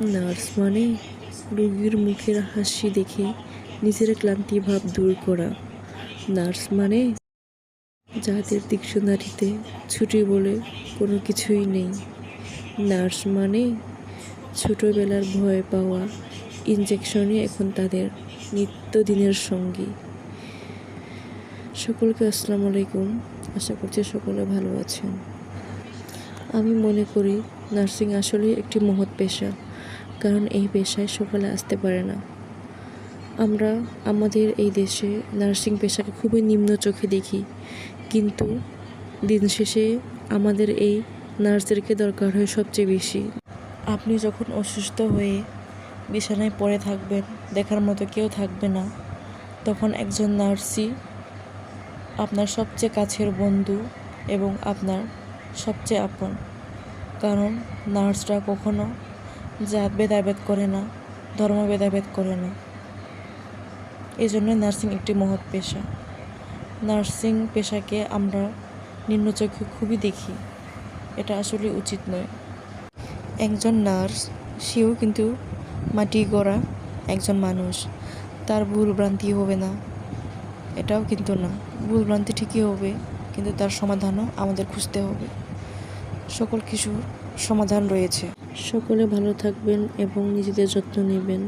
Nurse মানে রোগীর মুখের হাসি দেখে নিজের ক্লান্তি ভাব দূর করা। নার্স মানে যাদের ডিকশনারিতে ছুটি বলে কোনো কিছুই নেই। নার্স মানে ছোটোবেলার ভয় পাওয়া ইনজেকশনই এখন তাদের নিত্যদিনের সঙ্গী। সকলকে আসসালামু আলাইকুম। আশা করছি সকলে ভালো আছেন। আমি মনে করি, নার্সিং আসলেই একটি মহৎ পেশা। কারণ এই পেশায় সকলে আসতে পারে না। আমরা আমাদের এই দেশে নার্সিং পেশাকে খুবই নিম্ন চোখে দেখি। কিন্তু দিন শেষে আমাদের এই নার্সদেরকে দরকার হয় সবচেয়ে বেশি। আপনি যখন অসুস্থ হয়ে বিছানায় পড়ে থাকবেন, দেখার মতো কেউ থাকবে না। তখন একজন নার্সই আপনার সবচেয়ে কাছের বন্ধু এবং আপনার সবচেয়ে আপন। কারণ নার্সরা কখনো জাত ভেদাভেদ করে না, ধর্ম ভেদাভেদ করে না। এই জন্য নার্সিং একটি মহৎ পেশা। নার্সিং পেশাকে আমরা নিম্নচোখে খুবই দেখি। এটা আসলে উচিত নয়। একজন নার্স, সেও কিন্তু মাটি গড়া একজন মানুষ। তার ভুল ভ্রান্তি হবে না। এটাও কিন্তু না। ভুল ভ্রান্তি ঠিকই হবে, কিন্তু তার সমাধানও আমাদের খুঁজতে হবে। সকল কিছুর সমাধান রয়েছে। সকলে ভালো থাকবেন এবং নিজেদের যত্ন নেবেন।